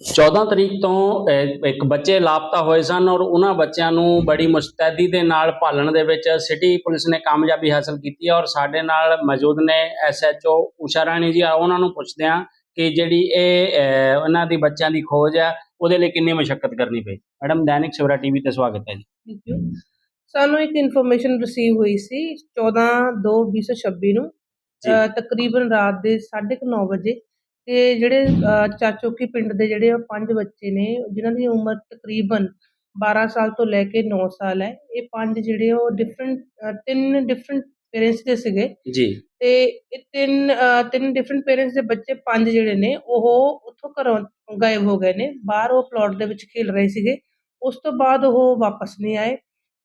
14 ਤਰੀਕ ਤੋਂ ਇੱਕ ਬੱਚੇ ਲਾਪਤਾ ਹੋਏ ਸਨ ਔਰ ਉਹਨਾਂ ਬੱਚਿਆਂ ਨੂੰ ਬੜੀ ਮੁਸਤੈਦੀ ਦੇ ਨਾਲ ਭਾਲਣ ਦੇ ਵਿੱਚ ਸਿਟੀ ਪੁਲਿਸ ਨੇ ਕਾਮਯਾਬੀ ਹਾਸਲ ਕੀਤੀ ਔਰ ਸਾਡੇ ਨਾਲ ਮੌਜੂਦ ਨੇ ਐਸਐਚਓ ਊਸ਼ਾ ਰਾਣੀ ਜੀ। ਆ ਉਹਨਾਂ ਨੂੰ ਪੁੱਛਦੇ ਹਾਂ ਕਿ ਜਿਹੜੀ ਇਹ ਉਹਨਾਂ ਦੀ ਬੱਚਿਆਂ ਦੀ ਖੋਜ ਹੈ ਉਹਦੇ ਲਈ ਕਿੰਨੀ ਮੁਸ਼ਕਲ ਕਰਨੀ ਪਈ। ਮੈਡਮ ਦੈਨਿਕ ਸਵੇਰਾ ਟੀਵੀ ਤੇ ਸਵਾਗਤ ਹੈ ਜੀ। ਥੈਂਕ ਯੂ ਸਾਨੂੰ ਇੱਕ ਇਨਫੋਰਮੇਸ਼ਨ ਰਿਸੀਵ ਹੋਈ ਸੀ 14 2 2026 ਨੂੰ। ਤਕਰੀਬਨ ਰਾਤ ਦੇ 9:30 ਵਜੇ ਕਿ ਜਿਹੜੇ ਚਾਚੋਕੀ ਪਿੰਡ ਦੇ ਜਿਹੜੇ ਉਹ ਪੰਜ ਬੱਚੇ ਨੇ ਜਿਨ੍ਹਾਂ ਦੀ ਉਮਰ ਤਕਰੀਬਨ 12 ਸਾਲ ਤੋਂ ਲੈ ਕੇ 9 ਸਾਲ ਹੈ ਇਹ ਪੰਜ ਜਿਹੜੇ ਉਹ ਡਿਫਰੈਂਟ ਤਿੰਨ ਡਿਫਰੈਂਟ ਪੇਰੈਂਟਸ ਦੇ ਸੀਗੇ। ਜੀ। ਤੇ ਇਹ ਤਿੰਨ ਤਿੰਨ ਡਿਫਰੈਂਟ ਪੇਰੈਂਟਸ ਦੇ ਬੱਚੇ ਪੰਜ ਜਿਹੜੇ ਨੇ ਉਹ ਉੱਥੋਂ ਘਰੋਂ ਗਾਇਬ ਹੋ ਗਏ ਨੇ ਬਾਹਰ ਉਹ ਪਲਾਟ ਦੇ ਵਿੱਚ ਖੇਲ ਰਹੇ ਸੀਗੇ। ਉਸ ਤੋਂ ਬਾਅਦ ਉਹ ਵਾਪਸ ਨਹੀਂ ਆਏ।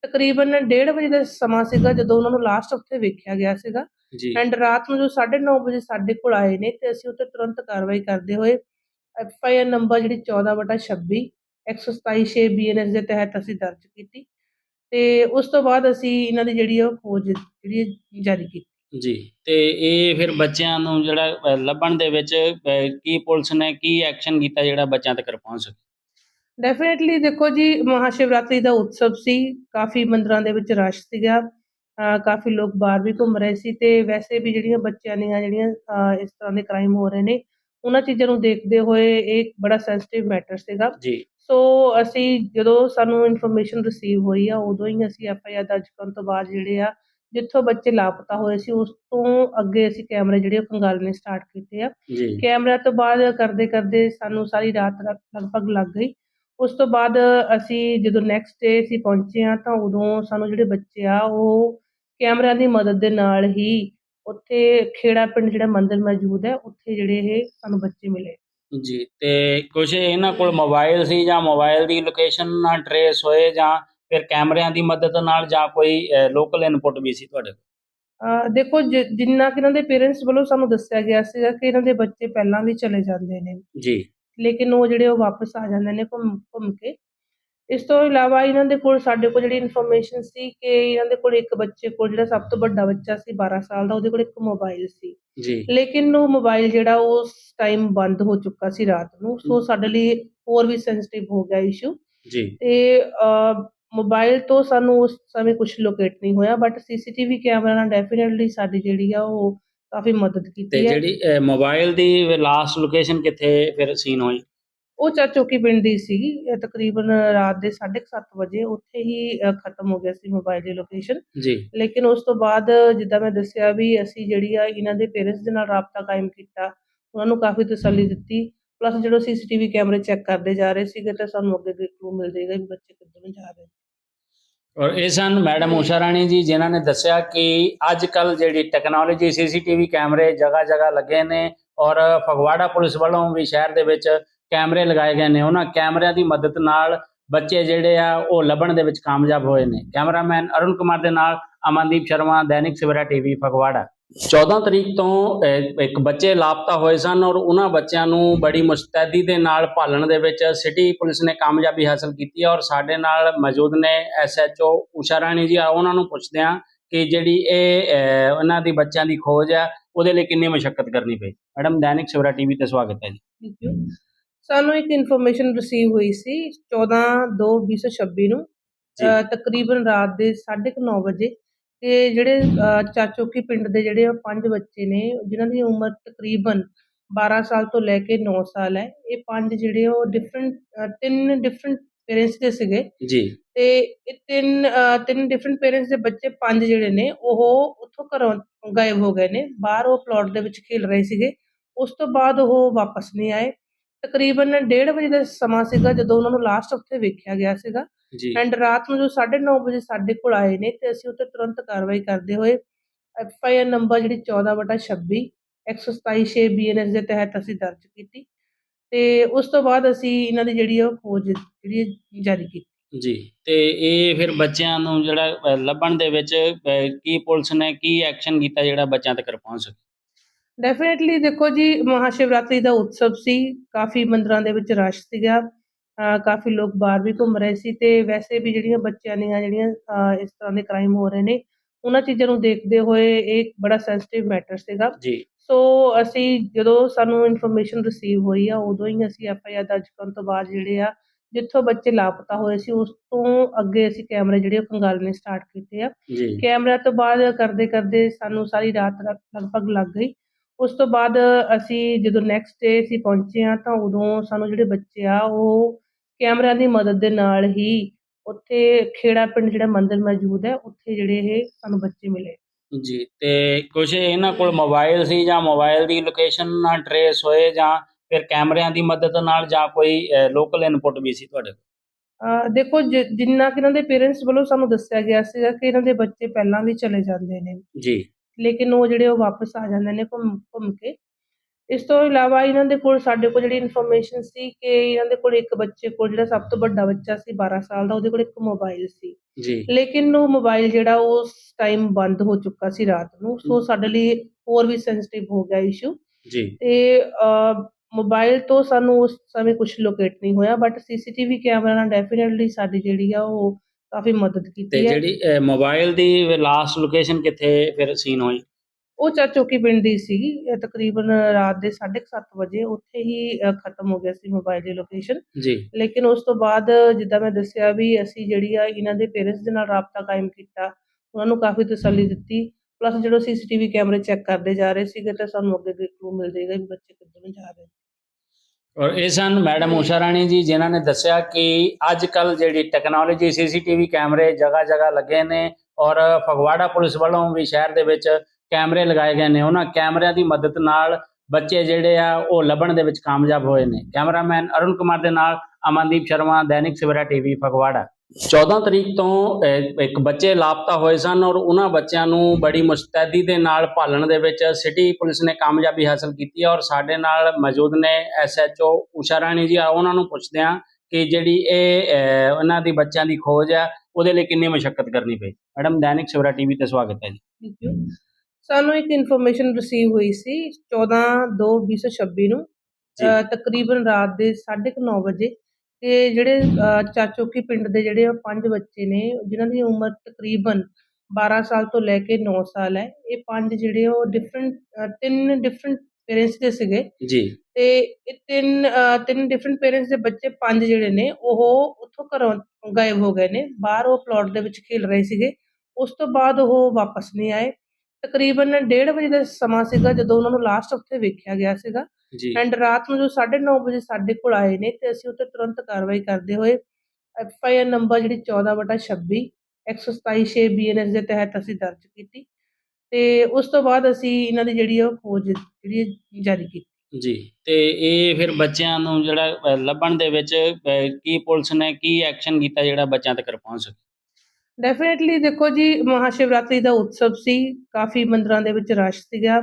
ਤਕਰੀਬਨ 1:30 ਵਜੇ ਦਾ ਸਮਾਂ ਸੀਗਾ ਜਦੋਂ ਉਹਨਾਂ ਨੂੰ ਲਾਸਟ ਉੱਥੇ ਵੇਖਿਆ ਗਿਆ ਸੀਗਾ। ਜੀ। ਐਂਡ ਰਾਤ ਨੂੰ ਜੋ 9:30 ਵਜੇ ਸਾਡੇ ਕੋਲ ਆਏ ਨੇ ਤੇ ਅਸੀਂ ਉੱਤੇ ਤੁਰੰਤ ਕਾਰਵਾਈ ਕਰਦੇ ਹੋਏ ਐਫ ਆਈ ਆਰ ਨੰਬਰ ਜਿਹੜੀ 14/26 127 ਬੀਐਨਐਸ ਦੇ ਤਹਿਤ ਅਸੀਂ ਦਰਜ ਕੀਤੀ ਤੇ ਉਸ ਤੋਂ ਬਾਅਦ ਅਸੀਂ ਇਹਨਾਂ ਦੀ ਜਿਹੜੀ ਉਹ ਖੋਜ ਜਿਹੜੀ ਜਾਰੀ ਕੀਤੀ। ਜੀ ਤੇ ਇਹ ਫਿਰ ਬੱਚਿਆਂ ਨੂੰ ਜਿਹੜਾ ਲੱਭਣ ਦੇ ਵਿੱਚ ਕੀ ਪੁਲਿਸ ਨੇ ਕੀ ਐਕਸ਼ਨ ਕੀਤਾ ਜਿਹੜਾ ਬੱਚਿਆਂ ਤੱਕ ਪਹੁੰਚ ਸਕੇ? ਡੈਫੀਨਿਟਲੀ ਦੇਖੋ ਜੀ ਮਹਾਸ਼ਿਵਰਾਤਰੀ ਦਾ ਉਤਸਵ ਸੀ ਕਾਫੀ ਮੰਦਰਾਂ ਦੇ ਵਿੱਚ ਰਸ਼ ਸੀਗਾ। ਕਾਫੀ ਲੋਕ ਬਾਹਰ ਵੀ ਘੁੰਮ ਰਹੇ ਸੀ ਤੇ ਵੈਸੇ ਵੀ ਜਿਹੜੀਆਂ ਬੱਚਿਆਂ ਦੀਆਂ ਜਿਹੜੀਆਂ ਇਸ ਤਰ੍ਹਾਂ ਦੇ ਕ੍ਰਾਈਮ ਹੋ ਰਹੇ ਨੇ ਉਹਨਾਂ ਚੀਜ਼ਾਂ ਨੂੰ ਦੇਖਦੇ ਹੋਏ ਇਹ ਬੜਾ ਸੈਂਸਿਟਿਵ ਮੈਟਰ ਸੀਗਾ। ਜੀ। ਸੋ ਅਸੀਂ ਜਦੋਂ ਸਾਨੂੰ ਇਨਫੋਰਮੇਸ਼ਨ ਰਿਸੀਵ ਹੋਈ ਆ ਉਦੋਂ ਹੀ ਅਸੀਂ ਐਫ ਆਈ ਆਰ ਦਰਜ ਕਰਨ ਤੋਂ ਬਾਅਦ ਜਿਹੜੇ ਆ ਜਿੱਥੋਂ ਬੱਚੇ ਲਾਪਤਾ ਹੋਏ ਸੀ ਉਸ ਤੋਂ ਅੱਗੇ ਅਸੀਂ ਕੈਮਰੇ ਜਿਹੜੇ ਖੰਗਾਲਣੇ ਸਟਾਰਟ ਕੀਤੇ ਆ। ਕੈਮਰਾ ਤੋਂ ਬਾਅਦ ਕਰਦੇ ਕਰਦੇ ਸਾਨੂੰ ਸਾਰੀ ਰਾਤ ਲਗਭਗ ਲੱਗ ਗਈ। ਉਸ ਤੋਂ ਬਾਅਦ ਅਸੀਂ ਜਦੋਂ ਨੈਕਸਟ ਡੇ ਅਸੀਂ ਪਹੁੰਚੇ ਆ ਤਾਂ ਉਦੋਂ ਸਾਨੂੰ ਜਿਹੜੇ ਬੱਚੇ ਆ ਉਹ ਕੈਮਰਿਆਂ ਦੀ ਮਦਦ ਦੇ ਨਾਲ ਹੀ ਉੱਥੇ ਖੇੜਾ ਪਿੰਡ ਜਿਹੜਾ ਮੰਦਿਰ ਮੌਜੂਦ ਹੈ ਉੱਥੇ ਜਿਹੜੇ ਇਹ ਸਾਨੂੰ ਬੱਚੇ ਮਿਲੇ। ਜੀ ਤੇ ਕੁਝ ਇਹਨਾਂ ਕੋਲ ਮੋਬਾਈਲ ਸੀ ਜਾਂ ਮੋਬਾਈਲ ਦੀ ਲੋਕੇਸ਼ਨ ਨਾਲ ਟਰੇਸ ਹੋਏ ਜਾਂ ਫਿਰ ਕੈਮਰਿਆਂ ਦੀ ਮਦਦ ਨਾਲ ਜਾਂ ਕੋਈ ਲੋਕਲ ਇਨਪੁਟ ਵੀ ਸੀ ਤੁਹਾਡੇ ਕੋਲ? ਦੇਖੋ ਜਿੰਨਾ ਕਿ ਇਹਨਾਂ ਦੇ ਪੇਰੈਂਟਸ ਵੱਲੋਂ ਸਾਨੂੰ ਦੱਸਿਆ ਗਿਆ ਸੀਗਾ ਕਿ ਇਹਨਾਂ ਦੇ ਬੱਚੇ ਪਹਿਲਾਂ ਵੀ ਚਲੇ ਜਾਂਦੇ ਨੇ। ਜੀ। ਲੇਕਿਨ ਉਹ ਜਿਹੜੇ ਉਹ ਵਾਪਸ ਆ ਜਾਂਦੇ ਨੇ ਘੁੰਮ ਘੁੰਮ ਕੇ ਇਸ ਤੋਂ ਇਲਾਵਾ ਇਹਨਾਂ ਦੇ ਕੋਲ ਸਾਡੇ ਕੋਲ ਜਿਹੜੀ ਇਨਫੋਰਮੇਸ਼ਨ ਸੀ ਕਿ ਇਹਨਾਂ ਦੇ ਕੋਲ ਇੱਕ ਬੱਚੇ ਕੋਲ ਜਿਹੜਾ ਸਭ ਤੋਂ ਵੱਡਾ ਬੱਚਾ ਸੀ 12 ਸਾਲ ਦਾ ਉਹਦੇ ਕੋਲ ਇੱਕ ਮੋਬਾਈਲ ਸੀ। ਜੀ। ਲੇਕਿਨ ਉਹ ਮੋਬਾਈਲ ਜਿਹੜਾ ਉਸ ਟਾਈਮ ਬੰਦ ਹੋ ਚੁੱਕਾ ਸੀ ਰਾਤ ਨੂੰ ਸੋ ਸਾਡੇ ਲਈ ਹੋਰ ਵੀ ਸੈਂਸਿਟਿਵ ਹੋ ਗਿਆ ਇਸ਼ੂ ਜੀ। ਤੇ ਮੋਬਾਈਲ ਤੋਂ ਸਾਨੂੰ ਉਸ ਸਮੇਂ ਕੁਝ ਲੋਕੇਟ ਨਹੀਂ ਹੋਇਆ ਬਟ ਸੀਸੀਟੀਵੀ ਕੈਮਰਾ ਨਾਲ ਡੈਫੀਨਿਟਲੀ ਸਾਡੀ ਜਿਹੜੀ ਆ ਉਹ ਕਾਫੀ ਮਦਦ ਤੇ ਕੀਤੀ ਹੈ। ਜਿਹੜੀ ਮੋਬਾਈਲ ਦੀ ਲਾਸਟ ਲੋਕੇਸ਼ਨ ਕਿੱਥੇ ਫਿਰ ਸੀਨ ਹੋਈ? ਉਹ ਚਾਚੋਕੀ ਪਿੰਡ ਦੀ ਸੀਗੀ ਤਕਰੀਬਨ ਰਾਤ ਦੇ 7:30 ਵਜੇ ਉੱਥੇ ਹੀ ਖਤਮ ਹੋ ਗਿਆ ਸੀ ਮੋਬਾਈਲ ਦੀ ਲੋਕੇਸ਼ਨ ਜੀ। ਲੇਕਿਨ ਉਸ ਤੋਂ ਬਾਅਦ ਜਿੱਦਾਂ ਮੈਂ ਦੱਸਿਆ ਵੀ ਅਸੀਂ ਜਿਹੜੀ ਆ ਇਹਨਾਂ ਦੇ ਪੇਰੈਂਟਸ ਦੇ ਨਾਲ ਰਾਬਤਾ ਕਾਇਮ ਕੀਤਾ ਉਹਨਾਂ ਨੂੰ ਕਾਫੀ ਤਸੱਲੀ ਦਿੱਤੀ। ਪਲੱਸ ਜਦੋਂ ਸੀਸੀਟੀਵੀ ਕੈਮਰੇ ਚੈੱਕ ਕਰਦੇ ਜਾ ਰਹੇ ਸੀਗੇ ਤਾਂ ਸਾਨੂੰ ਅੱਗੇ ਅੱਗੇ ਕਲੂ ਮਿਲ ਜਾਏਗਾ ਵੀ ਬੱਚੇ ਕਿੱਧਰ ਨੂੰ ਜਾ ਰਹੇ ਔਰ ਇਹ ਸਨ ਮੈਡਮ ਊਸ਼ਾ ਰਾਣੀ ਜੀ ਜਿਨ੍ਹਾਂ ਨੇ ਦੱਸਿਆ ਕਿ ਅੱਜ ਕੱਲ ਜਿਹੜੀ ਟੈਕਨੋਲੋਜੀ ਸੀਸੀਟੀਵੀ ਕੈਮਰੇ ਜਗ੍ਹਾ ਜਗ੍ਹਾ ਲੱਗੇ ਨੇ ਔਰ ਫਗਵਾੜਾ ਪੁਲਿਸ ਵੱਲੋਂ ਵੀ ਸ਼ਹਿਰ ਦੇ ਵਿੱਚ ਕੈਮਰੇ ਲਗਾਏ ਗਏ ਨੇ, ਉਹਨਾਂ ਕੈਮਰਿਆਂ ਦੀ ਮਦਦ ਨਾਲ ਬੱਚੇ ਜਿਹੜੇ ਆ, ਉਹ ਲੱਭਣ ਦੇ ਵਿੱਚ ਕਾਮਯਾਬ ਹੋਏ ਨੇ। ਕੈਮਰਾਮੈਨ ਅਰੁਣ ਕੁਮਾਰ ਦੇ ਨਾਲ ਅਮਨਦੀਪ ਸ਼ਰਮਾ, ਦੈਨਿਕ ਸਵੇਰਾ ਟੀਵੀ ਫਗਵਾੜਾ। 14 ਤਰੀਕ ਤੋਂ ਇੱਕ ਬੱਚੇ ਲਾਪਤਾ ਹੋਏ ਸਨ ਔਰ ਉਹਨਾਂ ਬੱਚਿਆਂ ਨੂੰ ਬੜੀ ਮੁਸਤੈਦੀ ਦੇ ਨਾਲ ਭਾਲਣ ਦੇ ਵਿੱਚ ਸਿਟੀ ਪੁਲਿਸ ਨੇ ਕਾਮਯਾਬੀ ਹਾਸਲ ਕੀਤੀ ਔਰ ਸਾਡੇ ਨਾਲ ਮੌਜੂਦ ਨੇ ਐਸਐਚਓ ਊਸ਼ਾ ਰਾਣੀ ਜੀ। ਆ ਉਹਨਾਂ ਨੂੰ ਪੁੱਛਦੇ ਹਾਂ ਕਿ ਜਿਹੜੀ ਇਹ ਉਹਨਾਂ ਦੀ ਬੱਚਿਆਂ ਦੀ ਖੋਜ ਹੈ, ਉਹਦੇ ਲਈ ਕਿੰਨੀ ਮੁਸ਼ਕਲ ਕਰਨੀ ਪਈ। ਮੈਡਮ, ਦੈਨਿਕ ਸਵੇਰਾ ਟੀਵੀ ਤੇ ਸਵਾਗਤ ਹੈ ਜੀ। ਥੈਂਕ ਯੂ ਸਾਨੂੰ ਇੱਕ ਇਨਫੋਰਮੇਸ਼ਨ ਰਿਸੀਵ ਹੋਈ ਸੀ 14 2 2026 ਨੂੰ ਤਕਰੀਬਨ ਰਾਤ ਦੇ 9:30 ਵਜੇ ਕਿ ਜਿਹੜੇ ਚਾਚੋਕੀ ਪਿੰਡ ਦੇ ਜਿਹੜੇ ਪੰਜ ਬੱਚੇ ਨੇ ਜਿਨ੍ਹਾਂ ਦੀ ਉਮਰ ਤਕਰੀਬਨ 12 ਸਾਲ ਤੋਂ ਲੈ ਕੇ 9 ਸਾਲ ਹੈ ਇਹ ਪੰਜ ਜਿਹੜੇ ਉਹ ਡਿਫਰੈਂਟ ਤਿੰਨ ਡਿਫਰੈਂਟ ਪੇਰੈਂਟਸ ਦੇ ਸੀਗੇ। ਜੀ। ਤੇ ਇਹ ਤਿੰਨ ਤਿੰਨ ਡਿਫਰੈਂਟ ਪੇਰੈਂਟਸ ਦੇ ਬੱਚੇ ਪੰਜ ਜਿਹੜੇ ਨੇ ਉਹ ਉੱਥੋਂ ਘਰੋਂ ਗਾਇਬ ਹੋ ਗਏ ਨੇ ਬਾਹਰ ਉਹ ਪਲਾਟ ਦੇ ਵਿੱਚ ਖੇਲ ਰਹੇ ਸੀਗੇ। ਉਸ ਤੋਂ ਬਾਅਦ ਉਹ ਵਾਪਸ ਨਹੀਂ ਆਏ। ਤਕਰੀਬਨ 1:30 ਵਜੇ ਦਾ ਸਮਾਂ ਸੀਗਾ ਜਦੋਂ ਉਹਨਾਂ ਨੂੰ ਲਾਸਟ ਉੱਥੇ ਵੇਖਿਆ ਗਿਆ ਸੀਗਾ। ਜੀ। ਐਂਡ ਰਾਤ ਨੂੰ ਜੋ 9:30 ਵਜੇ ਸਾਡੇ ਕੋਲ ਆਏ ਨੇ ਤੇ ਅਸੀਂ ਉੱਤੇ ਤੁਰੰਤ ਕਾਰਵਾਈ ਕਰਦੇ ਹੋਏ ਐਫ ਆਈ ਆਰ ਨੰਬਰ ਜਿਹੜੀ 14/26 127 ਬੀਐਨਐਸ ਦੇ ਤਹਿਤ ਅਸੀਂ ਦਰਜ ਕੀਤੀ ਤੇ ਉਸ ਤੋਂ ਬਾਅਦ ਅਸੀਂ ਇਹਨਾਂ ਦੀ ਜਿਹੜੀ ਉਹ ਖੋਜ ਜਿਹੜੀ ਜਾਰੀ ਕੀਤੀ। ਜੀ ਤੇ ਇਹ ਫਿਰ ਬੱਚਿਆਂ ਨੂੰ ਜਿਹੜਾ ਲੱਭਣ ਦੇ ਵਿੱਚ ਕੀ ਪੁਲਿਸ ਨੇ ਕੀ ਐਕਸ਼ਨ ਕੀਤਾ ਜਿਹੜਾ ਬੱਚਿਆਂ ਤੱਕ ਪਹੁੰਚ ਸਕੇ? ਡੈਫੀਨਿਟਲੀ ਦੇਖੋ ਜੀ ਮਹਾਸ਼ਿਵਰਾਤਰੀ ਦਾ ਉਤਸਵ ਸੀ ਕਾਫੀ ਮੰਦਰਾਂ ਦੇ ਵਿੱਚ ਰਸ਼ ਸੀਗਾ ਕਾਫੀ ਲੋਕ ਬਾਹਰ ਵੀ ਘੁੰਮ ਰਹੇ ਸੀ ਤੇ ਵੈਸੇ ਵੀ ਜਿਹੜੀਆਂ ਬੱਚਿਆਂ ਦੀਆਂ ਜਿਹੜੀਆਂ ਇਸ ਤਰ੍ਹਾਂ ਦੇ ਕ੍ਰਾਈਮ ਹੋ ਰਹੇ ਨੇ ਉਹਨਾਂ ਚੀਜ਼ਾਂ ਨੂੰ ਦੇਖਦੇ ਹੋਏ ਇਹ ਬੜਾ ਸੈਂਸਿਟਿਵ ਮੈਟਰ ਸੀਗਾ। ਜੀ। ਸੋ ਅਸੀਂ ਜਦੋਂ ਸਾਨੂੰ ਇਨਫੋਰਮੇਸ਼ਨ ਰਿਸੀਵ ਹੋਈ ਆ ਉਦੋਂ ਹੀ ਅਸੀਂ ਐਫ ਆਈ ਆਰ ਦਰਜ ਕਰਨ ਤੋਂ ਬਾਅਦ ਜਿਹੜੇ ਆ ਜਿੱਥੋਂ ਬੱਚੇ ਲਾਪਤਾ ਹੋਏ ਸੀ ਉਸ ਤੋਂ ਅੱਗੇ ਅਸੀਂ ਕੈਮਰੇ ਜਿਹੜੇ ਉਹ ਖੰਗਾਲਣੇ ਸਟਾਰਟ ਕੀਤੇ ਆ। ਕੈਮਰਾ ਤੋਂ ਬਾਅਦ ਕਰਦੇ ਕਰਦੇ ਸਾਨੂੰ ਸਾਰੀ ਰਾਤ ਲਗ- ਲਗਭਗ ਲੱਗ ਗਈ। ਉਸ ਤੋਂ ਬਾਅਦ ਅਸੀਂ ਜਦੋਂ ਨੈਕਸਟ ਡੇ ਅਸੀਂ ਪਹੁੰਚੇ ਆ ਤਾਂ ਉਦੋਂ ਸਾਨੂੰ ਜਿਹੜੇ ਬੱਚੇ ਆ ਉਹ ਕੈਮਰਿਆਂ ਦੀ ਮਦਦ ਦੇ ਨਾਲ ਹੀ ਉੱਥੇ ਖੇੜਾ ਪਿੰਡ ਜਿਹੜਾ ਮੰਦਿਰ ਮੌਜੂਦ ਹੈ ਉੱਥੇ ਜਿਹੜੇ ਇਹ ਸਾਨੂੰ ਬੱਚੇ ਮਿਲੇ। ਜੀ ਤੇ ਕੁਝ ਇਹਨਾਂ ਕੋਲ ਮੋਬਾਈਲ ਸੀ ਜਾਂ ਮੋਬਾਈਲ ਦੀ ਲੋਕੇਸ਼ਨ ਨਾਲ ਟਰੇਸ ਹੋਏ ਜਾਂ ਫਿਰ ਕੈਮਰਿਆਂ ਦੀ ਮਦਦ ਨਾਲ ਜਾਂ ਕੋਈ ਲੋਕਲ ਇਨਪੁਟ ਵੀ ਸੀ ਤੁਹਾਡੇ ਕੋਲ? ਦੇਖੋ ਜਿੰਨਾ ਕਿ ਇਹਨਾਂ ਦੇ ਪੇਰੈਂਟਸ ਵੱਲੋਂ ਸਾਨੂੰ ਦੱਸਿਆ ਗਿਆ ਸੀਗਾ ਕਿ ਇਹਨਾਂ ਦੇ ਬੱਚੇ ਪਹਿਲਾਂ ਵੀ ਚਲੇ ਜਾਂਦੇ ਨੇ। ਜੀ। ਲੇਕਿਨ ਉਹ ਜਿਹੜੇ ਉਹ ਵਾਪਸ ਆ ਜਾਂਦੇ ਨੇ ਘੁੰਮ ਘੁੰਮ ਕੇ। ਇਸ ਤੋਂ ਇਲਾਵਾ ਇਹਨਾਂ ਦੇ ਕੋਲ ਸਾਡੇ ਕੋਲ ਜਿਹੜੀ ਇਨਫੋਰਮੇਸ਼ਨ ਸੀ ਕਿ ਇਹਨਾਂ ਦੇ ਕੋਲ ਇੱਕ ਬੱਚੇ ਕੋਲ ਜਿਹੜਾ ਸਭ ਤੋਂ ਵੱਡਾ ਬੱਚਾ ਸੀ 12 ਸਾਲ ਦਾ ਉਹਦੇ ਕੋਲ ਇੱਕ ਮੋਬਾਈਲ ਸੀ। ਜੀ। ਲੇਕਿਨ ਉਹ ਮੋਬਾਈਲ ਜਿਹੜਾ ਉਸ ਟਾਈਮ ਬੰਦ ਹੋ ਚੁੱਕਾ ਸੀ ਰਾਤ ਨੂੰ। ਸੋ ਸਾਡੇ ਲਈ ਹੋਰ ਵੀ ਸੈਂਸਿਟਿਵ ਹੋ ਗਿਆ ਇਸ਼ੂ ਜੀ। ਤੇ ਮੋਬਾਈਲ ਤੋਂ ਸਾਨੂੰ ਉਸ ਸਮੇਂ ਕੁਝ ਲੋਕੇਟ ਨਹੀਂ ਹੋਇਆ ਬਟ ਸੀਸੀਟੀਵੀ ਕੈਮਰਾ ਨਾਲ ਡੈਫੀਨਿਟਲੀ ਸਾਡੀ ਜਿਹੜੀ ਆ ਉਹ ਕਾਫੀ ਮਦਦ ਤੇ ਕੀਤੀ ਹੈ। ਜਿਹੜੀ ਮੋਬਾਈਲ ਦੀ ਲਾਸਟ ਲੋਕੇਸ਼ਨ ਕਿੱਥੇ ਫਿਰ ਸੀਨ ਹੋਈ? ਉਹ ਚਾਚੋਕੀ ਪਿੰਡ ਦੀ ਸੀਗੀ। ਇਹ ਤਕਰੀਬਨ ਰਾਤ ਦੇ 7:30 ਵਜੇ ਉੱਥੇ ਹੀ ਅ, ਖਤਮ ਹੋ ਗਿਆ ਸੀ ਮੋਬਾਈਲ ਦੀ ਲੋਕੇਸ਼ਨ ਜੀ। ਲੇਕਿਨ ਉਸ ਤੋਂ ਬਾਅਦ ਜਿੱਦਾਂ ਮੈਂ ਦੱਸਿਆ ਵੀ ਅਸੀਂ ਜਿਹੜੀ ਆ ਇਹਨਾਂ ਦੇ ਪੇਰੈਂਟਸ ਦੇ ਨਾਲ ਰਾਬਤਾ ਕਾਇਮ ਕੀਤਾ ਉਹਨਾਂ ਨੂੰ ਕਾਫੀ ਤਸੱਲੀ ਦਿੱਤੀ। ਪਲੱਸ ਜਦੋਂ ਸੀਸੀਟੀਵੀ ਕੈਮਰੇ ਚੈੱਕ ਕਰਦੇ ਜਾ ਰਹੇ ਸੀਗੇ ਤਾਂ ਸਾਨੂੰ ਅੱਗੇ ਅੱਗੇ ਕਲੂ ਮਿਲ ਜਾਏਗਾ ਵੀ ਬੱਚੇ ਕਿੱਧਰ ਨੂੰ ਜਾ ਰਹੇ ਨੇ। ਔਰ ਇਹ ਸਨ ਮੈਡਮ ਊਸ਼ਾ ਰਾਣੀ ਜੀ, ਜਿਨ੍ਹਾਂ ਨੇ ਦੱਸਿਆ ਕਿ ਅੱਜ ਕੱਲ ਜਿਹੜੀ ਟੈਕਨੋਲੋਜੀ ਸੀਸੀਟੀਵੀ ਕੈਮਰੇ ਜਗ੍ਹਾ ਜਗ੍ਹਾ ਲੱਗੇ ਨੇ ਔਰ ਫਗਵਾੜਾ ਪੁਲਿਸ ਵੱਲੋਂ ਵੀ ਸ਼ਹਿਰ ਦੇ ਵਿੱਚ ਕੈਮਰੇ ਲਗਾਏ ਗਏ ਨੇ। ਉਹਨਾਂ ਕੈਮਰਿਆਂ ਦੀ ਮਦਦ ਨਾਲ ਬੱਚੇ ਜਿਹੜੇ ਆ, ਉਹ ਲੱਭਣ ਦੇ ਵਿੱਚ ਕਾਮਯਾਬ ਹੋਏ ਨੇ। ਕੈਮਰਾਮੈਨ ਅਰੁਣ ਕੁਮਾਰ ਦੇ ਨਾਲ ਅਮਨਦੀਪ ਸ਼ਰਮਾ, ਦੈਨਿਕ ਸਵੇਰਾ ਟੀਵੀ, ਫਗਵਾੜਾ। 14 ਤਰੀਕ ਤੋਂ ਇੱਕ ਬੱਚੇ ਲਾਪਤਾ ਹੋਏ ਸਨ ਔਰ ਉਹਨਾਂ ਬੱਚਿਆਂ ਨੂੰ ਬੜੀ ਮੁਸਤੈਦੀ ਦੇ ਨਾਲ ਭਾਲਣ ਦੇ ਵਿੱਚ ਸਿਟੀ ਪੁਲਿਸ ਨੇ ਕਾਮਯਾਬੀ ਹਾਸਲ ਕੀਤੀ ਔਰ ਸਾਡੇ ਨਾਲ ਮੌਜੂਦ ਨੇ ਐਸਐਚਓ ਊਸ਼ਾ ਰਾਣੀ ਜੀ। ਆ ਉਹਨਾਂ ਨੂੰ ਪੁੱਛਦੇ ਹਾਂ ਕਿ ਜਿਹੜੀ ਇਹ ਉਹਨਾਂ ਦੀ ਬੱਚਿਆਂ ਦੀ ਖੋਜ ਆ ਉਹਦੇ ਲਈ ਕਿੰਨੀ ਮੁਸ਼ਕਲ ਕਰਨੀ ਪਈ। ਮੈਡਮ ਦੈਨਿਕ ਸਵੇਰਾ ਟੀਵੀ ਤੇ ਸਵਾਗਤ ਹੈ ਜੀ। ਥੈਂਕ ਯੂ ਸਾਨੂੰ ਇੱਕ ਇਨਫੋਰਮੇਸ਼ਨ ਰਿਸੀਵ ਹੋਈ ਸੀ 14 2 2026 ਨੂੰ। ਤਕਰੀਬਨ ਰਾਤ ਦੇ 9:30 ਵਜੇ ਕਿ ਜਿਹੜੇ ਚਾਚੋਕੀ ਪਿੰਡ ਦੇ ਜਿਹੜੇ ਉਹ ਪੰਜ ਬੱਚੇ ਨੇ ਜਿਨ੍ਹਾਂ ਦੀ ਉਮਰ ਤਕਰੀਬਨ 12 ਸਾਲ ਤੋਂ ਲੈ ਕੇ 9 ਸਾਲ ਹੈ ਇਹ ਪੰਜ ਜਿਹੜੇ ਉਹ ਡਿਫਰੈਂਟ ਤਿੰਨ ਡਿਫਰੈਂਟ ਪੇਰੈਂਟਸ ਦੇ ਸੀਗੇ। ਜੀ। ਤੇ ਇਹ ਤਿੰਨ ਤਿੰਨ ਡਿਫਰੈਂਟ ਪੇਰੈਂਟਸ ਦੇ ਬੱਚੇ ਪੰਜ ਜਿਹੜੇ ਨੇ ਉਹ ਉੱਥੋਂ ਘਰੋਂ ਗਾਇਬ ਹੋ ਗਏ ਨੇ ਬਾਹਰ ਉਹ ਪਲਾਟ ਦੇ ਵਿੱਚ ਖੇਲ ਰਹੇ ਸੀਗੇ। ਉਸ ਤੋਂ ਬਾਅਦ ਉਹ ਵਾਪਸ ਨਹੀਂ ਆਏ। ਤਕਰੀਬਨ 1:30 ਵਜੇ ਦਾ ਸਮਾਂ ਸੀਗਾ ਜਦੋਂ ਉਹਨਾਂ ਨੂੰ ਲਾਸਟ ਉੱਥੇ ਵੇਖਿਆ ਗਿਆ ਸੀਗਾ। ਜੀ। ਐਂਡ ਰਾਤ ਨੂੰ ਜੋ 9:30 ਵਜੇ ਸਾਡੇ ਕੋਲ ਆਏ ਨੇ ਤੇ ਅਸੀਂ ਉੱਤੇ ਤੁਰੰਤ ਕਾਰਵਾਈ ਕਰਦੇ ਹੋਏ ਐਫ ਆਈ ਆਰ ਨੰਬਰ ਜਿਹੜੀ 14/26 127 ਬੀਐਨਐਸ ਦੇ ਤਹਿਤ ਅਸੀਂ ਦਰਜ ਕੀਤੀ ਤੇ ਉਸ ਤੋਂ ਬਾਅਦ ਅਸੀਂ ਇਹਨਾਂ ਦੀ ਜਿਹੜੀ ਉਹ ਖੋਜ ਜਿਹੜੀ ਜਾਰੀ ਕੀਤੀ। ਜੀ ਤੇ ਇਹ ਫਿਰ ਬੱਚਿਆਂ ਨੂੰ ਜਿਹੜਾ ਲੱਭਣ ਦੇ ਵਿੱਚ ਕੀ ਪੁਲਿਸ ਨੇ ਕੀ ਐਕਸ਼ਨ ਕੀਤਾ ਜਿਹੜਾ ਬੱਚਿਆਂ ਤੱਕ ਪਹੁੰਚ ਸਕੇ? ਡੈਫੀਨਿਟਲੀ ਦੇਖੋ ਜੀ ਮਹਾਸ਼ਿਵਰਾਤਰੀ ਦਾ ਉਤਸਵ ਸੀ ਕਾਫੀ ਮੰਦਰਾਂ ਦੇ ਵਿੱਚ ਰਸ਼ ਸੀਗਾ।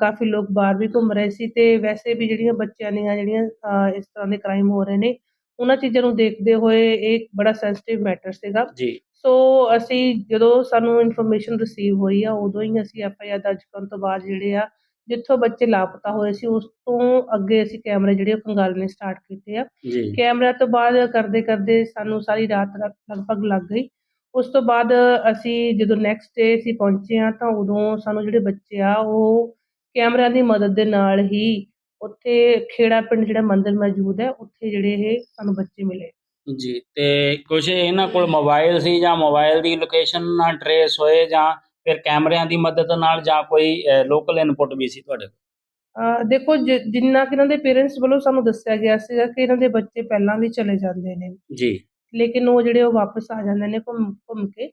ਕਾਫੀ ਲੋਕ ਬਾਹਰ ਵੀ ਘੁੰਮ ਰਹੇ ਸੀ ਤੇ ਵੈਸੇ ਵੀ ਜਿਹੜੀਆਂ ਬੱਚਿਆਂ ਦੀਆਂ ਜਿਹੜੀਆਂ ਇਸ ਤਰ੍ਹਾਂ ਦੇ ਕ੍ਰਾਈਮ ਹੋ ਰਹੇ ਨੇ ਉਹਨਾਂ ਚੀਜ਼ਾਂ ਨੂੰ ਦੇਖਦੇ ਹੋਏ ਇਹ ਬੜਾ ਸੈਂਸਿਟਿਵ ਮੈਟਰ ਸੀਗਾ। ਜੀ। ਸੋ ਅਸੀਂ ਜਦੋਂ ਸਾਨੂੰ ਇਨਫੋਰਮੇਸ਼ਨ ਰਿਸੀਵ ਹੋਈ ਆ ਉਦੋਂ ਹੀ ਅਸੀਂ ਐਫ ਆਈ ਆਰ ਦਰਜ ਕਰਨ ਤੋਂ ਬਾਅਦ ਜਿਹੜੇ ਆ ਜਿੱਥੋਂ ਬੱਚੇ ਲਾਪਤਾ ਹੋਏ ਸੀ ਉਸ ਤੋਂ ਅੱਗੇ ਅਸੀਂ ਕੈਮਰੇ ਜਿਹੜੇ ਖੰਗਾਲਣੇ ਸਟਾਰਟ ਕੀਤੇ ਆ। ਕੈਮਰਾ ਤੋਂ ਬਾਅਦ ਕਰਦੇ ਕਰਦੇ ਸਾਨੂੰ ਸਾਰੀ ਰਾਤ ਲਗ- ਲਗਭਗ ਲੱਗ ਗਈ। ਉਸ ਤੋਂ ਬਾਅਦ ਅਸੀਂ ਜਦੋਂ ਨੈਕਸਟ ਡੇ ਅਸੀਂ ਪਹੁੰਚੇ ਆ ਤਾਂ ਉਦੋਂ ਸਾਨੂੰ ਜਿਹੜੇ ਬੱਚੇ ਆ ਉਹ ਕੈਮਰਿਆਂ ਦੀ ਮਦਦ ਦੇ ਨਾਲ ਹੀ ਉੱਥੇ ਖੇੜਾ ਪਿੰਡ ਜਿਹੜਾ ਮੰਦਿਰ ਮੌਜੂਦ ਹੈ ਉੱਥੇ ਜਿਹੜੇ ਇਹ ਸਾਨੂੰ ਬੱਚੇ ਮਿਲੇ। ਜੀ ਤੇ ਕੁਝ ਇਹਨਾਂ ਕੋਲ ਮੋਬਾਈਲ ਸੀ ਜਾਂ ਮੋਬਾਈਲ ਦੀ ਲੋਕੇਸ਼ਨ ਨਾਲ ਟਰੇਸ ਹੋਏ ਜਾਂ ਫਿਰ ਕੈਮਰਿਆਂ ਦੀ ਮਦਦ ਨਾਲ ਜਾਂ ਕੋਈ ਲੋਕਲ ਇਨਪੁਟ ਵੀ ਸੀ ਤੁਹਾਡੇ ਕੋਲ? ਦੇਖੋ ਜਿੰਨਾ ਕਿ ਇਹਨਾਂ ਦੇ ਪੇਰੈਂਟਸ ਵੱਲੋਂ ਸਾਨੂੰ ਦੱਸਿਆ ਗਿਆ ਸੀਗਾ ਕਿ ਇਹਨਾਂ ਦੇ ਬੱਚੇ ਪਹਿਲਾਂ ਵੀ ਚਲੇ ਜਾਂਦੇ ਨੇ। ਜੀ। ਲੇਕਿਨ ਉਹ ਜਿਹੜੇ ਉਹ ਵਾਪਸ ਆ ਜਾਂਦੇ ਨੇ ਘੁੰਮ ਘੁੰਮ ਕੇ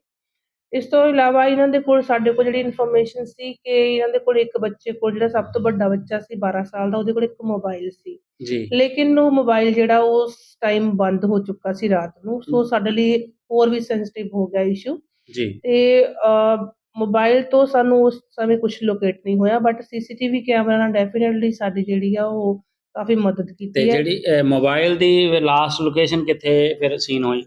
ਇਸ ਤੋਂ ਇਲਾਵਾ ਇਹਨਾਂ ਦੇ ਕੋਲ ਸਾਡੇ ਕੋਲ ਜਿਹੜੀ ਇਨਫੋਰਮੇਸ਼ਨ ਸੀ ਕਿ ਇਹਨਾਂ ਦੇ ਕੋਲ ਇੱਕ ਬੱਚੇ ਕੋਲ ਜਿਹੜਾ ਸਭ ਤੋਂ ਵੱਡਾ ਬੱਚਾ ਸੀ 12 ਸਾਲ ਦਾ ਉਹਦੇ ਕੋਲ ਇੱਕ ਮੋਬਾਈਲ ਸੀ। ਜੀ। ਲੇਕਿਨ ਉਹ ਮੋਬਾਈਲ ਜਿਹੜਾ ਉਸ ਟਾਈਮ ਬੰਦ ਹੋ ਚੁੱਕਾ ਸੀ ਰਾਤ ਨੂੰ ਸੋ ਸਾਡੇ ਲਈ ਹੋਰ ਵੀ ਸੈਂਸਿਟਿਵ ਹੋ ਗਿਆ ਇਸ਼ੂ ਜੀ। ਤੇ ਮੋਬਾਈਲ ਤੋਂ ਸਾਨੂੰ ਉਸ ਸਮੇਂ ਕੁਝ ਲੋਕੇਟ ਨਹੀਂ ਹੋਇਆ ਬਟ ਸੀਸੀਟੀਵੀ ਕੈਮਰਾ ਨਾਲ ਡੈਫੀਨਿਟਲੀ ਸਾਡੀ ਜਿਹੜੀ ਆ ਉਹ ਕਾਫੀ ਮਦਦ ਤੇ ਕੀਤੀ ਹੈ। ਜਿਹੜੀ ਮੋਬਾਈਲ ਦੀ ਲਾਸਟ ਲੋਕੇਸ਼ਨ ਕਿੱਥੇ ਫਿਰ ਸੀਨ ਹੋਈ?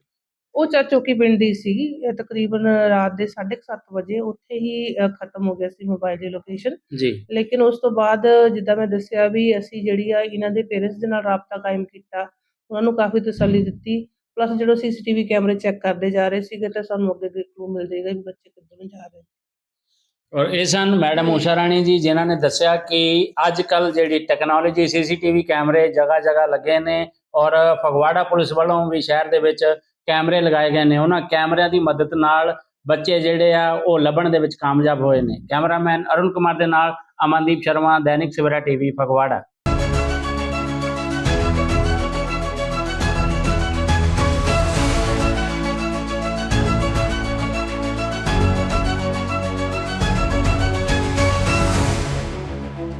ਉਹ ਚਾਚੋਕੀ ਪਿੰਡ ਦੀ ਸੀਗੀ ਤਕਰੀਬਨ ਰਾਤ ਦੇ 7:30 ਵਜੇ ਉੱਥੇ ਹੀ ਖਤਮ ਹੋ ਗਿਆ ਸੀ ਮੋਬਾਈਲ ਦੀ ਲੋਕੇਸ਼ਨ ਜੀ। ਲੇਕਿਨ ਉਸ ਤੋਂ ਬਾਅਦ ਜਿੱਦਾਂ ਮੈਂ ਦੱਸਿਆ ਵੀ ਅਸੀਂ ਜਿਹੜੀ ਆ ਇਹਨਾਂ ਦੇ ਪੇਰੈਂਟਸ ਦੇ ਨਾਲ ਰਾਬਤਾ ਕਾਇਮ ਕੀਤਾ ਉਹਨਾਂ ਨੂੰ ਕਾਫੀ ਤਸੱਲੀ ਦਿੱਤੀ। ਪਲੱਸ ਜਦੋਂ ਸੀਸੀਟੀਵੀ ਕੈਮਰੇ ਚੈੱਕ ਕਰਦੇ ਜਾ ਰਹੇ ਸੀਗੇ ਤਾਂ ਸਾਨੂੰ ਅੱਗੇ ਅੱਗੇ ਕਲੂ ਮਿਲ ਜਾਏਗਾ ਵੀ ਬੱਚੇ ਕਿੱਧਰ ਨੂੰ ਜਾ ਰਹੇ ਔਰ ਇਹ ਸਨ ਮੈਡਮ ਊਸ਼ਾ ਰਾਣੀ ਜੀ ਜਿਨ੍ਹਾਂ ਨੇ ਦੱਸਿਆ ਕਿ ਅੱਜ ਕੱਲ ਜਿਹੜੀ ਟੈਕਨੋਲੋਜੀ ਸੀਸੀਟੀਵੀ ਕੈਮਰੇ ਜਗ੍ਹਾ ਜਗ੍ਹਾ ਲੱਗੇ ਨੇ ਔਰ ਫਗਵਾੜਾ ਪੁਲਿਸ ਵੱਲੋਂ ਵੀ ਸ਼ਹਿਰ ਦੇ ਵਿੱਚ ਕੈਮਰੇ ਲਗਾਏ ਗਏ ਨੇ, ਉਹਨਾਂ ਕੈਮਰਿਆਂ ਦੀ ਮਦਦ ਨਾਲ ਬੱਚੇ ਜਿਹੜੇ ਆ, ਉਹ ਲੱਭਣ ਦੇ ਵਿੱਚ ਕਾਮਯਾਬ ਹੋਏ ਨੇ। ਕੈਮਰਾਮੈਨ ਅਰੁਣ ਕੁਮਾਰ ਦੇ ਨਾਲ ਅਮਨਦੀਪ ਸ਼ਰਮਾ, ਦੈਨਿਕ ਸਵੇਰਾ ਟੀਵੀ, ਫਗਵਾੜਾ।